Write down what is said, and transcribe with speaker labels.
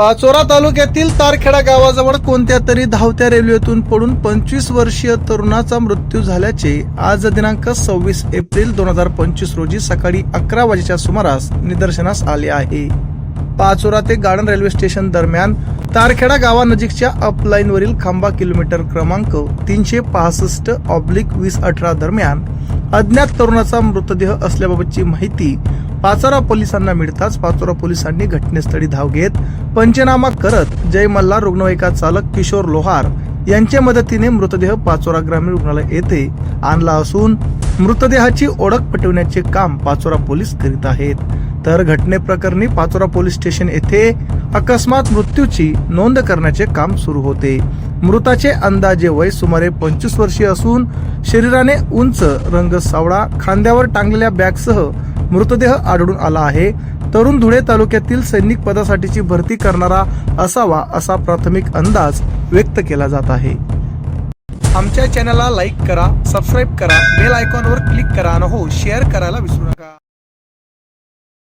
Speaker 1: पाचोरा तालुक्यातील तारखेडा गावाजवळ कोणत्या तरी धावत्या रेल्वेतून पडून पंचवीस वर्षीय तरुणाचा मृत्यू झाल्याचे आज दिनांक सव्वीस एप्रिल दोन हजार पंचवीस रोजी सकाळी अकरा वाजेच्या सुमारास निदर्शनास आले आहे. पाचोरा ते गार्डन रेल्वे स्टेशन दरम्यान तारखेडा गावानजीकच्या अपलाईनवरील खांबा किलोमीटर क्रमांक तीनशे पासष्ट ऑब्लिक वीस अठरा दरम्यान अज्ञात तरुणाचा मृतदेह असल्याबाबतची माहिती पाचोरा पोलिसांना मिळताच पाचोरा पोलिसांनी घटनेस्थळी धाव घेत पंचनामा करत जय मल्हार रुग्णवाहिका चालक किशोर लोहार यांच्या मदतीने मृतदेह पाचोरा ग्रामीण रुग्णालय येथे आणला असून मृतदेहाची ओळख पटवण्याचे काम पाचोरा पोलीस करीत आहेत. तर घटनेप्रकरणी पाचोरा पोलीस स्टेशन येथे अकस्मात मृत्यूची नोंद करण्याचे काम सुरू होते. मृताचे अंदाजे वय सुमारे पंचवीस वर्षीय असून शरीराने उंच रंग सावळा खांद्यावर टांगलेल्या बॅगसह मृतदेह आढळून आला आहे. तरुण धुळे तालुक्यातील सैनिक पदासाठीची भरती करणारा असावा असा प्राथमिक अंदाज व्यक्त केला जात आहे. आमच्या चॅनलला लाईक करा सबस्क्राईब करा बेल आयकॉनवर क्लिक करा आणि हो शेअर करायला विसरू नका.